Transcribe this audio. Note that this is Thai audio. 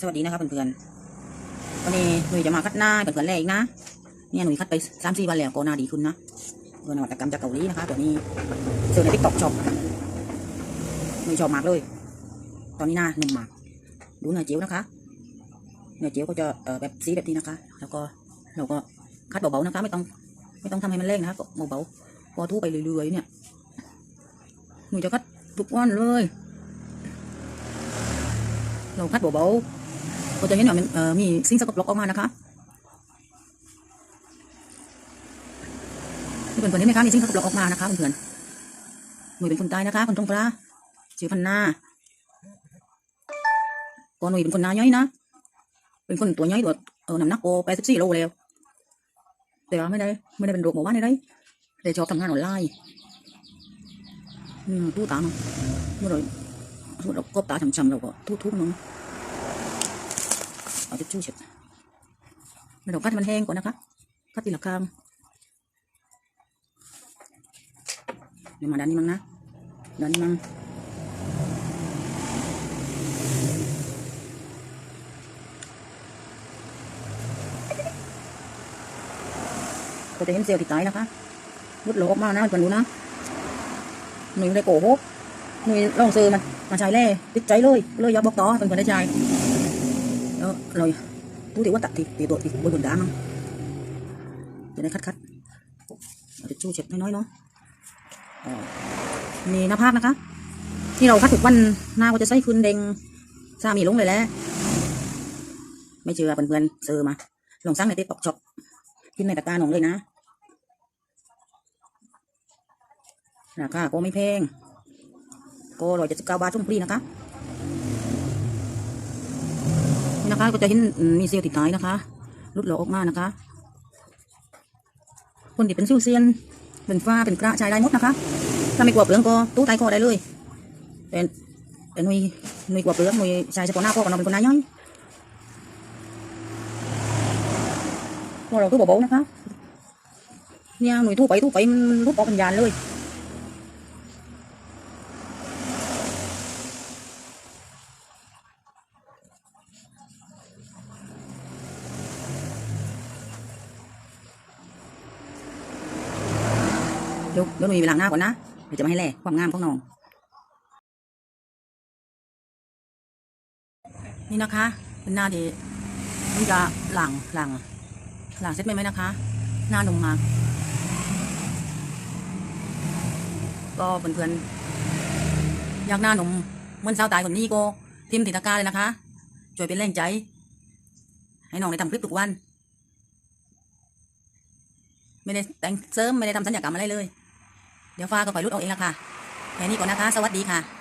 สวัสดีนะครับเพื่อนๆวันนี้หนุ่ยจะมาคัดหน้าเพื่อนๆแรกอีกนะ เนี่ยหนุ่ยคัดไปสามสี่วันแล้วก็หน้าดีขึ้นนะเพื่อนวัตกรรมจากเกาหลีนะคะตัวนี้เจอในทิกตอกช็อปหนุ่ยชอบมากเลย ตอนนี้หน้าหนุ่มมากดูเนื้อเจียวนะคะ เนื้อเจียวก็จะเอ่อแบบสีแบบนี้นะคะ แล้วก็เราก็คัดเบาๆนะคะ ไม่ต้องไม่ต้องทำให้มันแรงนะคะเบาๆพอทู่ไปเรื่อยๆเนี่ยหนุ่ยจะคัดทุกวันเลยเราคัดเบาๆ ก็จะเห็นว่ามันมีสิ่งสกปรกออกมานะคะนี่เป็นคนที่ไหมคะมีสิ่งสกปรกออกมานะคะเพื่อนๆหนุ่ยเป็นคนใต้นะคะ คนตรงปลาชื่อพันนาก่อนหนุ่ยเป็นคนนาย่อยนะ เป็นคนตัวย่อยตัวเออน้ำหนักโอไปสิบสี่โลแล้วแต่ว่าไม่ได้ไม่ได้เป็นโรคหมู่บ้านได้แต่ชอบทำงานออนไลน์อืมตู้ตาเนาะเมื่อไรสมมติเรากบตาช้ำๆเราก็ทุบๆเนาะ เอาทิชชู่เช็ดไม่ต้องคัดมันแห้งก่อนนะคะคัดทีละข้างเดี๋ยวมาด้านนี้มั้งนะด้านนี้มั้งก็จะเห็นเซลล์ที่ตายนะคะรุดโลออกมานะกันดูนะหนุ่ยไม่ได้โกหกหนุ่ยลองซื้อมันมาใช้เล่ติดใจเลยเลยยาบอกต่อเป็นคนได้ใจ แล้วเราตู้ที่ว่าตัดที่ตีตัวที่บนบนด้านมั้งจะได้คัดคัดๆเอาจะจู้เช็ดน้อยๆเนาะอ่ามีหน้าภาคนะคะ ที่เราคัดถูกวันหน้าก็จะใส่คืนเด้งซามีลงเลยแหละ ไม่เชื่อเพื่อนๆซอร์มา ลองสั่งในติ๊กต็อกช็อปกินในตะกร้าหนองเลยนะ ราคาก็ไม่แพง ก็ร้อยเจ็ดสิบเก้าบาทช่วงฟรีนะคะ นะคะ ก็จะเห็นมีเซลล์ติดท้ายนะคะรุดหลอกออกมานะคะ คนที่เป็นซิวเซียน เป็นฟ้าเป็นกระชายได้หมดนะคะ ถ้าไม่กลัวเปลืองก็ตู้ไตคอได้เลยแต่แต่หนุยหนุยกลัวเปลืองหนุยชายเฉพาะหน้าพ่อของเราเป็นคนน้าย่อยพวกเราตู้เบาๆนะคะเนี่ยหนุยตู้ไปตู้ไปมันรุดออกเป็นยานเลย เดี๋ยวเดี๋ยวหนูมีเวลาหน้าก่อนนะเดี๋ยวจะมาให้แลความงามของน้อง นี่นะคะ เป็นหน้าที่มันจะหลังหลังหลังเซ็ตไหมไหมนะคะ หน้าหนุ่มมากก็เพื่อนๆอยากหน้าหนุ่มเหมือนสาวตายคนนี้ก็พิมพ์ติดตะกาเลยนะคะช่วยเป็นแรงใจ ให้น้องได้ทำคลิปทุกวัน ไม่ได้แต่งเสริมไม่ได้ทำสัญญากรรมอะไรเลย เดี๋ยวฟ้าก็ปล่อยรุดออกเองละค่ะแค่นี้ก่อนนะคะ สวัสดีค่ะ